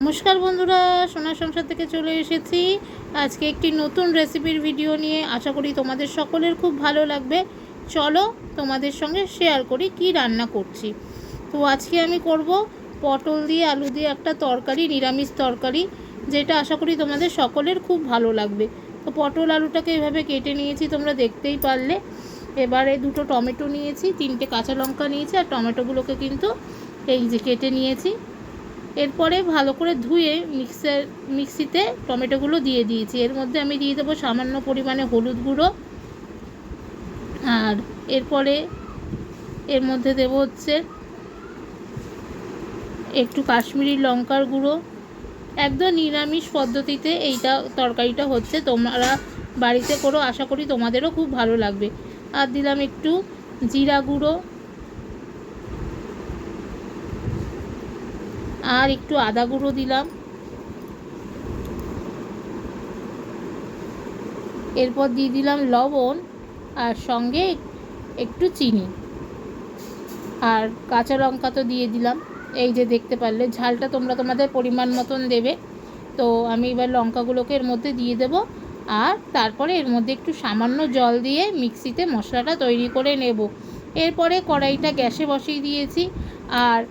নমস্কার বন্ধুরা, সোনার সংসার থেকে চলে এসেছি। আজকে একটি নতুন রেসিপির ভিডিও নিয়ে আশা করি তোমাদের সকলের খুব ভালো লাগবে। চলো তোমাদের সঙ্গে শেয়ার করি কি রান্না করছি। তো আজকে আমি করব পটল দিয়ে, আলু দিয়ে একটা তরকারি, নিরামিষ তরকারি, যেটা আশা করি তোমাদের সকলের খুব ভালো লাগবে। তো পটল আলুটাকে এভাবে কেটে নিয়েছি, তোমরা দেখতেই পারলে। এবারে দুটো টমেটো নিয়েছি, তিনটে কাঁচা লঙ্কা নিয়েছি, আর টমেটোগুলোকে কিন্তু এই যে কেটে নিয়েছি। এরপরে ভালো করে ধুয়ে মিক্সার, মিক্সিতে টমেটোগুলো দিয়ে দিয়েছি। এর মধ্যে আমি দিয়ে দেবো সামান্য পরিমাণে হলুদ গুঁড়ো। আর এরপরে এর মধ্যে দেব হচ্ছে একটু কাশ্মীরি লঙ্কার গুঁড়ো। একদম নিরামিষ পদ্ধতিতে এইটা তরকারিটা হচ্ছে। তোমরা বাড়িতে করো, আশা করি তোমাদেরও খুব ভালো লাগবে। আর দিলাম একটু জিরা গুঁড়ো। আর একটু আদা গুঁড়ো দিলাম। এরপর দিয়ে দিলাম লবণ আর সঙ্গে একটু চিনি। আর কাঁচা লঙ্কা তো দিয়ে দিলাম। এই যে দেখতে পারলে, ঝালটা তোমরা তোমাদের পরিমাণ মতন দেবে। তো আমি এবার লঙ্কাগুলোকে এর মধ্যে দিয়ে দেব। আর তারপরে এর মধ্যে একটু সামান্য জল দিয়ে মিক্সিতে মশলাটা তৈরি করে নেব। এরপরে কড়াইটা গ্যাসে বসিয়ে দিয়েছি। আর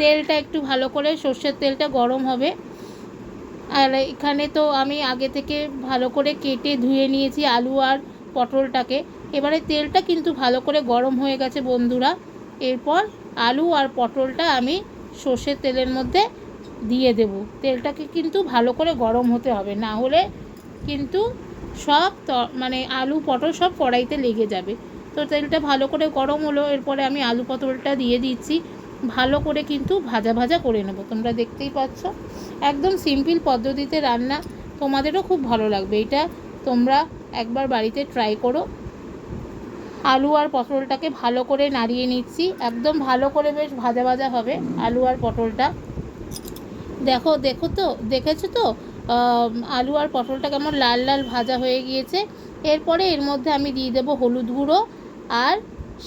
তেলটা একটু ভালো করে, সর্ষের তেলটা গরম হবে। আর এখানে তো আমি আগে থেকে ভালো করে কেটে ধুয়ে নিয়েছি আলু আর পটলটাকে। এবারে তেলটা কিন্তু ভালো করে গরম হয়ে গেছে বন্ধুরা। এরপর আলু আর পটলটা আমি সর্ষের তেলের মধ্যে দিয়ে দেব। তেলটাকে কিন্তু ভালো করে গরম হতে হবে, না হলে কিন্তু সব মানে আলু পটল সব কড়াইতে লেগে যাবে। তো তেলটা ভালো করে গরম হলো, এরপরে আমি আলু পটলটা দিয়ে দিচ্ছি। ভালো করে কিন্তু ভাজা ভাজা করে নেব। তোমরা দেখতেই পাচ্ছ। একদম সিম্পল পদ্ধতিতে রান্না তোমাদেরও খুব ভালো লাগবে। এটা তোমরা একবার বাড়িতে ট্রাই করো। আলু আর পটলটাকে ভালো করে নাড়িয়ে নিচ্ছি। একদম ভালো করে বেশ ভাজা ভাজা হবে আলু আর পটলটা। দেখো দেখো তো, দেখেছ তো? আলু আর পটলটা কেমন লাল লাল ভাজা হয়ে গিয়েছে। এরপরে এর মধ্যে আমি দিয়ে দেবো হলুদ গুঁড়ো আর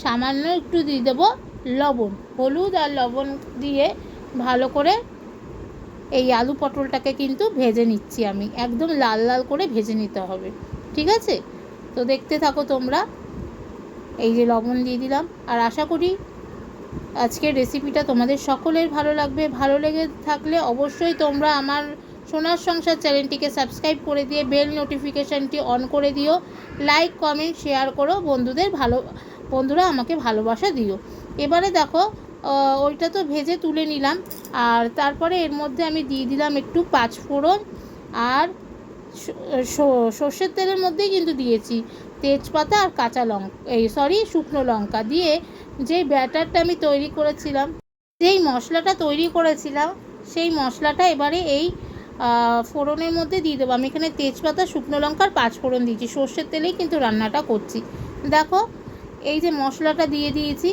সামান্য একটু দিয়ে দেবো লবণ, হলুদ আর লবণ দিয়ে ভালো করে এই আলু পটলটাকে কিন্তু ভেজে নিচ্ছি আমি। একদম লাল লাল করে ভেজে নিতে হবে, ঠিক আছে? তো দেখতে থাকো তোমরা। এই যে লবণ দিয়ে দিলাম। আর আশা করি আজকের রেসিপিটা তোমাদের সকলের ভালো লাগবে। ভালো লেগে থাকলে অবশ্যই তোমরা আমার সোনার সংসার চ্যানেলটিকে সাবস্ক্রাইব করে দিয়ে বেল নোটিফিকেশানটি অন করে দিও। লাইক কমেন্ট শেয়ার করো। বন্ধুদের ভালো, বন্ধুরা আমাকে ভালোবাসা দিও। এবারে দেখো ওইটা তো ভেজে তুলে নিলাম। আর তারপরে এর মধ্যে আমি দিয়ে দিলাম একটু পাঁচফোড়ন আর সর্ষের তেলের মধ্যেই কিন্তু দিয়েছি তেজপাতা আর কাঁচা লঙ্কা, এই সরি শুকনো লঙ্কা দিয়ে যে ব্যাটারটা আমি তৈরি করেছিলাম, যেই মশলাটা তৈরি করেছিলাম, সেই মশলাটা এবারে এই ফোড়নের মধ্যে দিয়ে দেবো। আমি এখানে তেজপাতা, শুকনো লঙ্কার পাঁচ ফোড়ন দিয়েছি। সর্ষের তেলেই কিন্তু রান্নাটা করছি। দেখো, এই যে মশলাটা দিয়ে দিয়েছি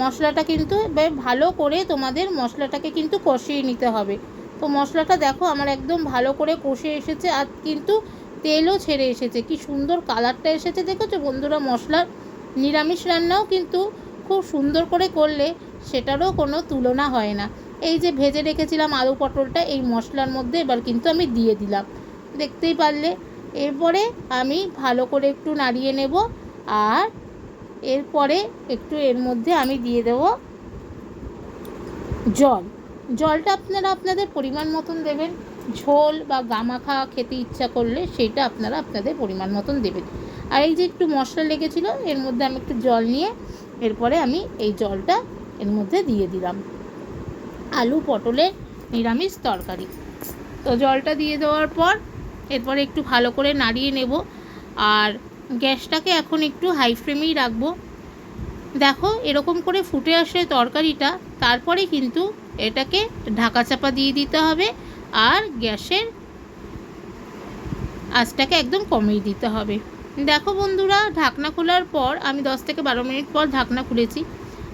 মশলাটা কিন্তু ভালো করে তোমাদের মশলাটাকে কিন্তু কষিয়ে নিতে হবে। তো মশলাটা দেখো আমার একদম ভালো করে কষে এসেছে আর কিন্তু তেলও ছেড়ে এসেছে। কি সুন্দর কালারটা এসেছে দেখেছ বন্ধুরা? মশলার নিরামিষ রান্নাও কিন্তু খুব সুন্দর করে করলে সেটারও কোনো তুলনা হয় না। এই যে ভেজে রেখেছিলাম আলু পটলটা, এই মশলার মধ্যে এবার কিন্তু আমি দিয়ে দিলাম। দেখতেই পারলে? এরপরে আমি ভালো করে একটু নাড়িয়ে নেব। আর এরপরে একটু এর মধ্যে আমি দিয়ে দেব জল। জলটা আপনারা আপনাদের পরিমাণ মতন দেবেন। ঝোল বা গামাখা খেতে ইচ্ছা করলে সেটা আপনারা আপনাদের পরিমাণ মতন দেবেন। আর এই যে একটু মশলা লেগেছিলো, এর মধ্যে আমি একটু জল নিয়ে এরপরে আমি এই জলটা এর মধ্যে দিয়ে দিলাম। আলু পটলের নিরামিষ তরকারি। তো জলটা দিয়ে দেওয়ার পর এরপরে একটু ভালো করে নাড়িয়ে নেব। আর গ্যাসটাকে এখন একটু হাই ফ্লেমেই রাখব। দেখো, এরকম করে ফুটে আসে তরকারিটা, তারপরে কিন্তু এটাকে ঢাকা চাপা দিয়ে দিতে হবে আর গ্যাসের আঁচটাকে একদম কমিয়ে দিতে হবে। দেখো বন্ধুরা, ঢাকনা খোলার পর, আমি দশ থেকে বারো মিনিট পর ঢাকনা খুলেছি।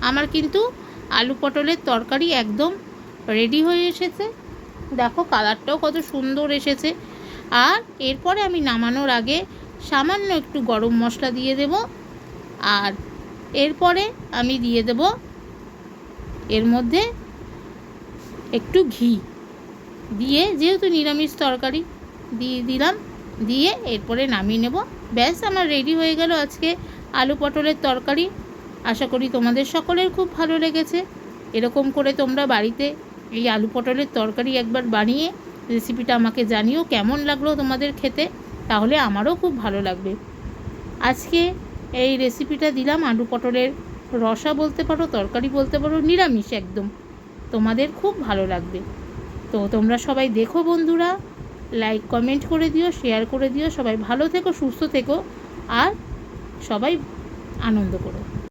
আমার কিন্তু আলু পটলের তরকারি একদম রেডি হয়ে এসেছে। দেখো কালারটাও কত সুন্দর এসেছে। আর এরপরে আমি নামানোর আগে সামান্য একটু গরম মশলা দিয়ে দেব। আর এরপরে আমি দিয়ে দেব এর মধ্যে একটু ঘি। দিয়ে যেহেতু নিরামিষ তরকারি দিয়ে দিলাম, দিয়ে এরপরে নামিয়ে নেব। ব্যাস, আমার রেডি হয়ে গেল আজকে আলু পটলের তরকারি। আশা করি তোমাদের সকলের খুব ভালো লেগেছে। এরকম করে তোমরা বাড়িতে এই আলু পটলের তরকারি একবার বানিয়ে রেসিপিটা আমাকে জানিও, কেমন লাগল তোমাদের খেতে। তাহলে আমারও খুব ভালো লাগবে। আজকে এই রেসিপিটা দিলাম আলু পটলের রসা বলতে পারো, তরকারি বলতে পারো, নিরামিষ একদম। তোমাদের খুব ভালো লাগবে। তো তোমরা সবাই দেখো বন্ধুরা লাইক কমেন্ট করে দিও শেয়ার করে দিও, সবাই ভালো থেকো, সুস্থ থেকো, আর সবাই আনন্দ করো।